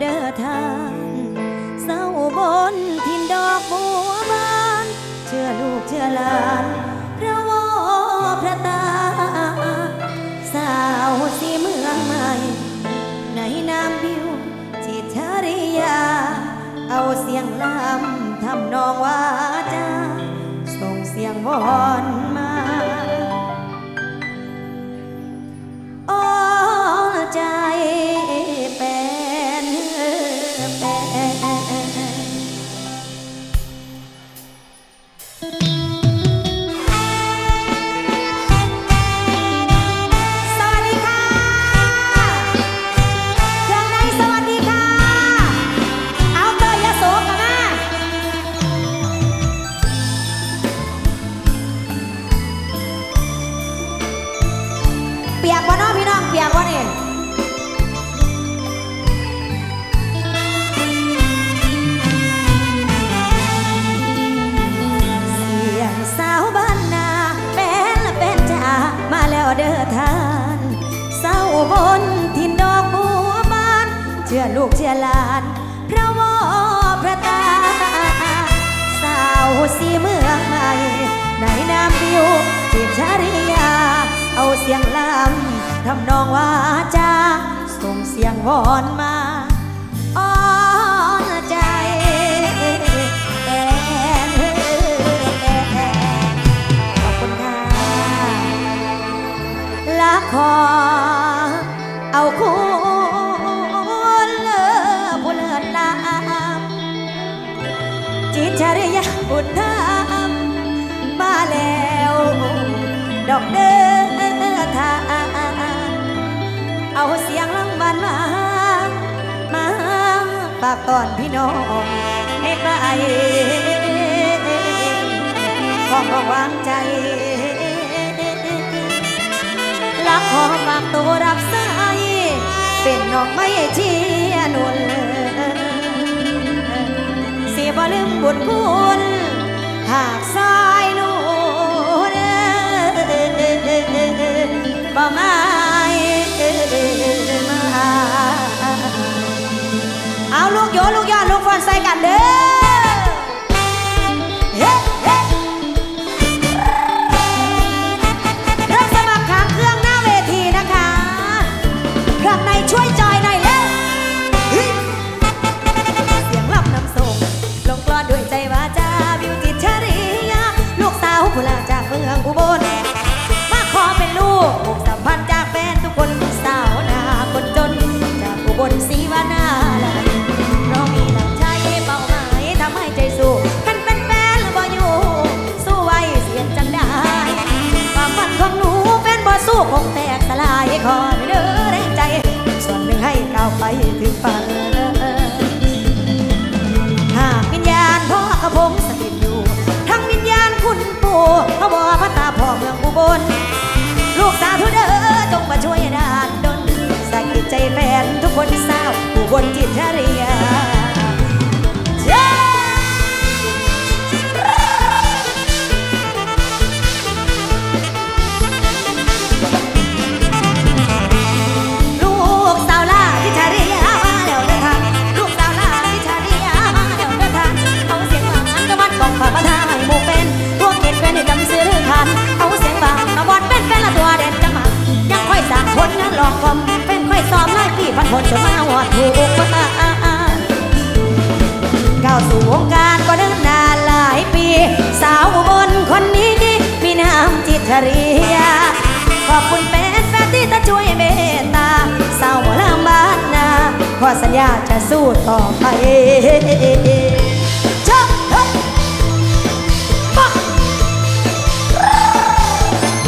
เด้อทางเศร้าบนทินดอกบัวบาน เชื่อลูกเชื่อหลานพระวอพระตา สาวสีเมืองใหม่ ในนามบิวจิตรริยา เอาเสียงลำทำนองว่าจาส่งเสียงวอน เด้อทานเศร้าบนทินดอกบัวบาน เชื่อลูกเชื่อหลานพระวอพระตาสาวสีเมืองใหม่ในน้ำบิวจิตชริยา เอาเสียงลำทำนองว่าจาส่งเสียงวอนมา ขอเอาคุณเลิศผู้เลิศลามจิตจริยาบุญธรรมมาแล้วดอกเดินทางเอาเสียงรางวัลมามาฝากตอนพี่น้องให้ไกลของวางใจ ขอฝากตัวรับสายเป็นน้องไม่เชียนวลเสียบ่ลืมบุญคุณหากสา น ลูกสาวทุเด้อจงมาช่วยดานดนสะกิดใจแฟนทุกคนสาวผู้บนจิตรริย ขอสัญญาจะสู้ต่อไปชอบเฮ้ยมา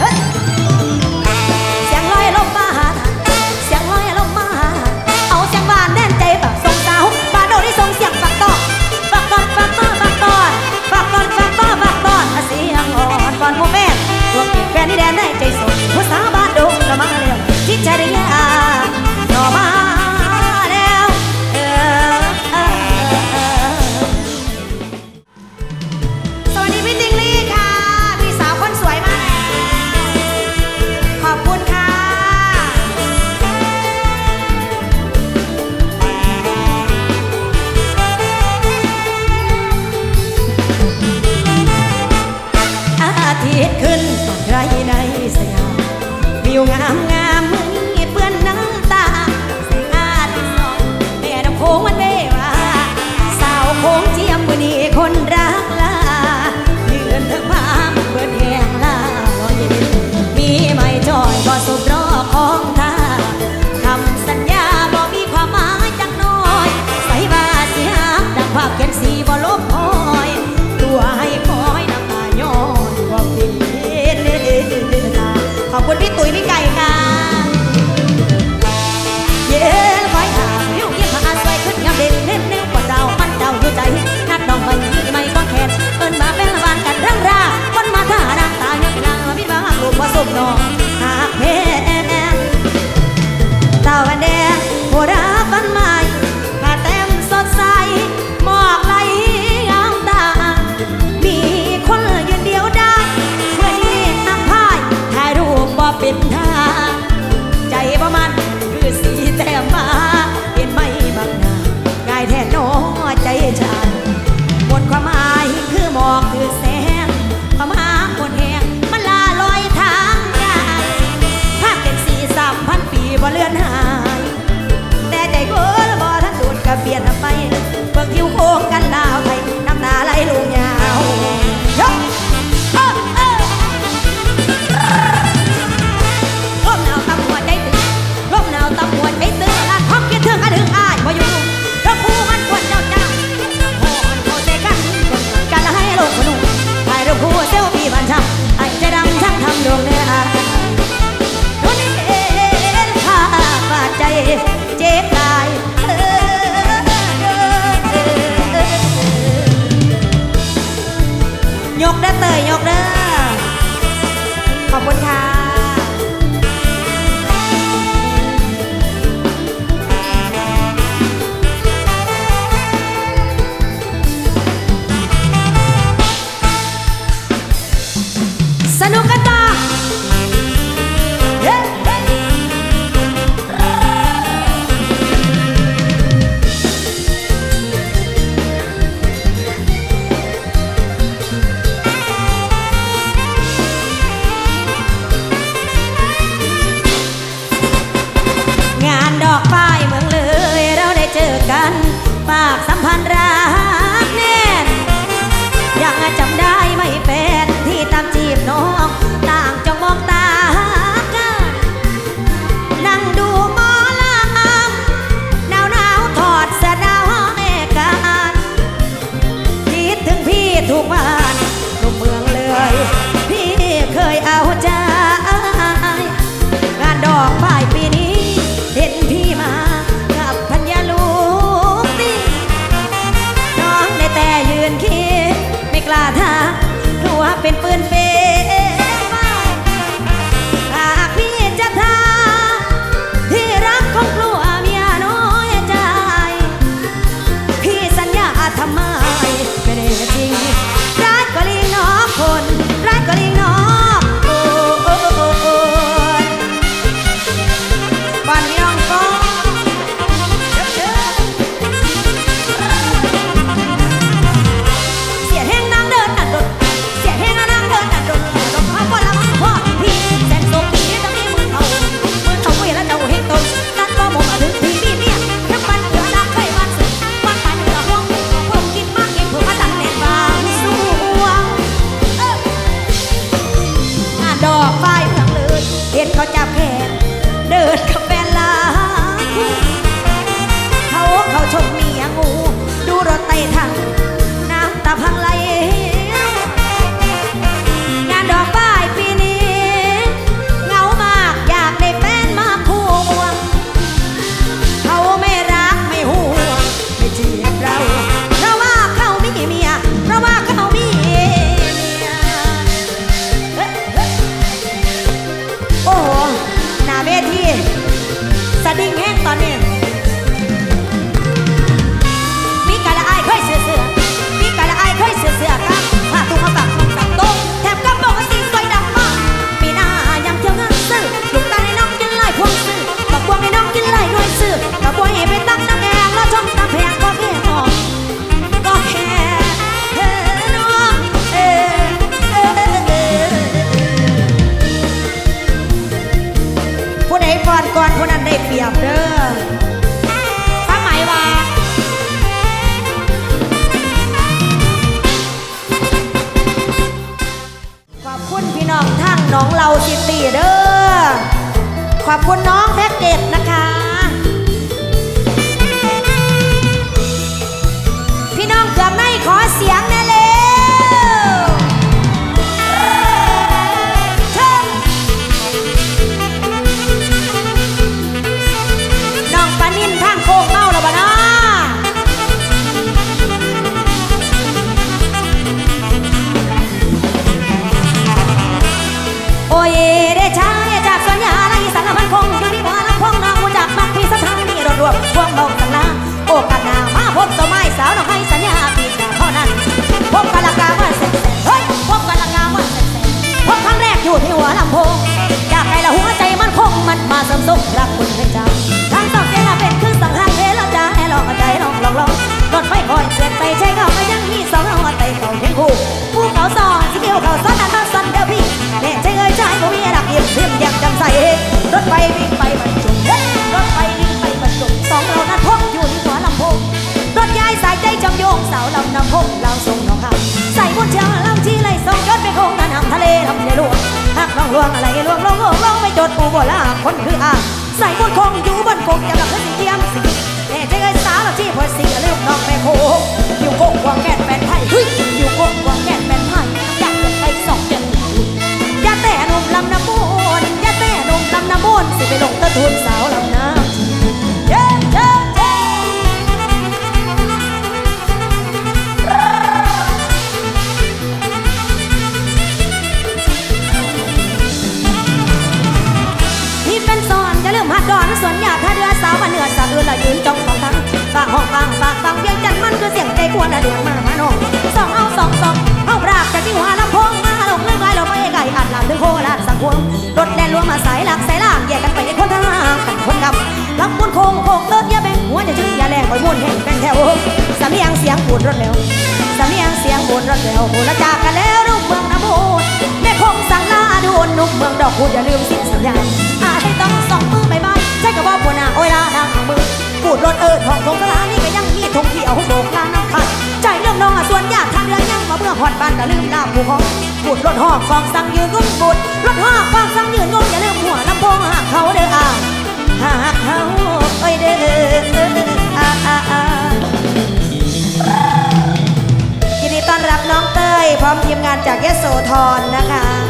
เฮ้ยเสียงลอยลมมาหาเสียงลอยลมมาหาเอาเสียงบานแน่นใจแบบส่งสาวบานโดได้ส่งเสียงฝักต่อฝักตอนฝักต่อฝักตอนฝักตอนฝักต่อฝักตอนอะเสียงอ่อนก่อนโมแม่พวเก็บแฟนนี่แดนได้ใจสดผู้สาวบ้านโดก็มาแล้วที่ใจได้ยาากสัมพันธ์รัก อนก่อนคนนั้นได้เปรียบเด้อควาหมายว่าขอบคุณพี่น้องทั้งน้องเราซิตี้เด้อขอบคุณน้องแพ็กเกจนะคะ บลาคนคืออ่างใส่บนคงอยู่บนคงจะหลับขึ้นสีเทียมสิแม่ใจเอ้ยสาวเราที่พอสีลืมน้องแม่โคอยู่โกงกวางแก่นแฟนไทยเฮ้ยอยู่โกงกวางแก่นแฟนไทยอยากจะไปสองเจ็ดอย่าแต่หนุ่มลำน้ำมูนอย่าแต่หนุ่มลำน้ำมูนสิไปลงตะทุนสาวลำ สียงปูดรถเร็วโหละจากกันแล้วลูกเมืองน้ำมูดแม่คงสั่งลาดูนุ่มเมืองดอกคูดอย่าลืมสิ้นสัญญาอาให้ต้องสองมือไม่ไม่ใช่กับว่าปวดหน้าโอ้ยลาทางมือปูดรถเอิดของทงสลานี่ก็ยังมีทงที่เอาโบกลาน้ำขัดใจเรื่องน้องอะส่วนยากทางเรือยังมาเมื่อหอดบ้านก็ลืมลาผู้ของปูดรถหอกฟองสั่งยืนงุ้มปูดรถหอกฟองสั่งยืนงุ้มอย่าลืมหัวลำโพงหักเขาเด้ออาหักเขาเอ้ยเด้ออาอาอา ต้อนรับน้องเต้ย พร้อมทีมงานจากยโสธรนะคะ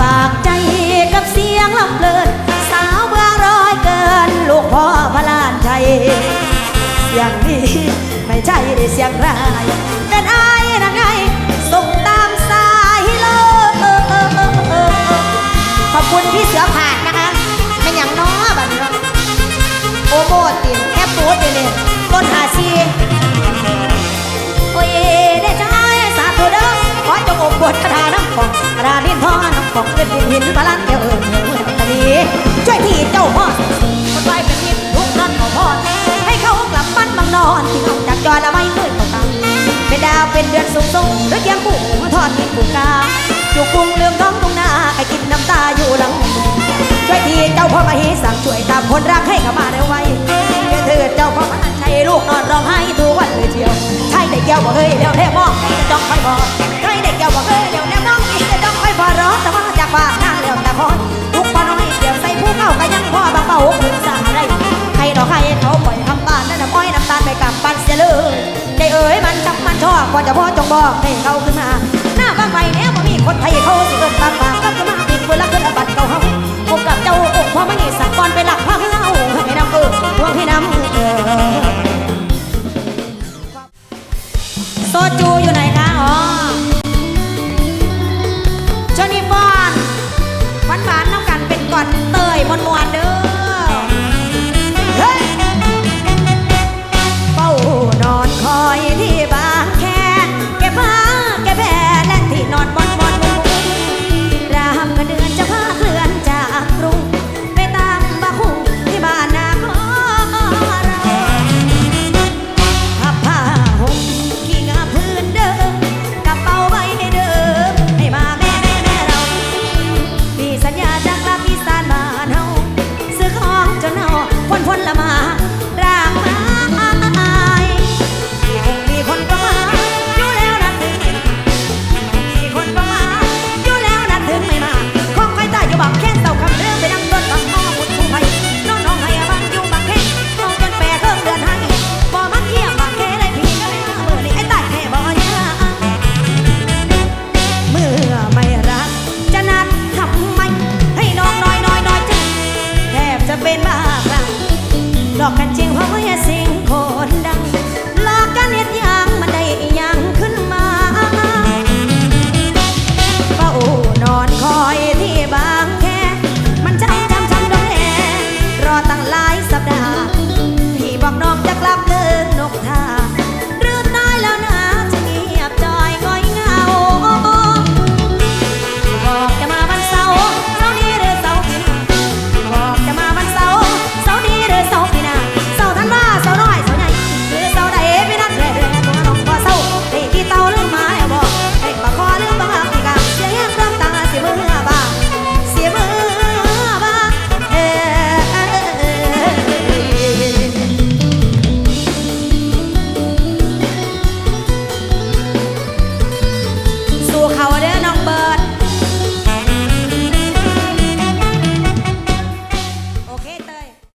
ปากใจกับเสียงลำเลินสาวเมืองร้อยเกิน ลูกพ่อพระลานชัยเสียงนี้ไม่ใช่ได้เสียงใครเป็นอายนะไงส่งตามสายลมขอบคุณพี่เสือผ่านนะคะเป็นอย่างน้อแบัดนี้โอโมตินแคปปูดเดเนี่ยต้นหาซีโอ้ย ด้ใจสาธุเด้อขอจงอบบทคาถาน้ำของกระดาษดินทอน้ำของเป็นดินหินพลันเอวเอิญเอวเอิญตะนีช่วยที่เจ้าพ่อคนไว้เป็นมิตรทุกนั่นขอพรให้เขากลับบ้านบางนอนที่เขาจากจอละไม่เคยตกต่ำเป็นดาวเป็นเดือนสูงส่งหรือเคียงกุ้งทอดกินกุ้งกาอยู่กุ้งเรื่องท้องตรงหน้าไอ้กินน้ำตาอยู่หลังช่วยทีเจ้าพ่อมาฮีสั่งช่วยตามคนรักให้กลับมาเร็วไวเพื่อเถิดเจ้าพ่อมาใช้ลูกนอนร้องไห้ทุกวันเลยเชียว เด็กเกี่ยวบ่เคยเลี้ยวแทบมองจะจ้องคอยบอกใช่เด็กเกี่ยวบ่เคยเลี้ยวแนวน้องนี่จะจ้องคอยพอร้องแต่ว่าจากบ้านหน้าเลี้ยวแต่พอทุกพอน้อยเดี๋ยวใส่ผู้เข้าก็ยังพ่อบางเบาหนึ่งสั่งอะไรใครดอกใครเขาปล่อยทำบ้านนั่นน่ะปล่อยน้ำตาลไปกับปันเสียเลยได้เอ๋ยมันจับมันชอบก่อนจะพ่อจงบอกให้เขาขึ้นมาหน้าบ้างไฟแนวบ่มีคนไทยเขาสิเกินบางบางก็ขึ้นมาติดคนละขึ้นบัตรเก่าเฮาผมกับเจ้าอกพ่อ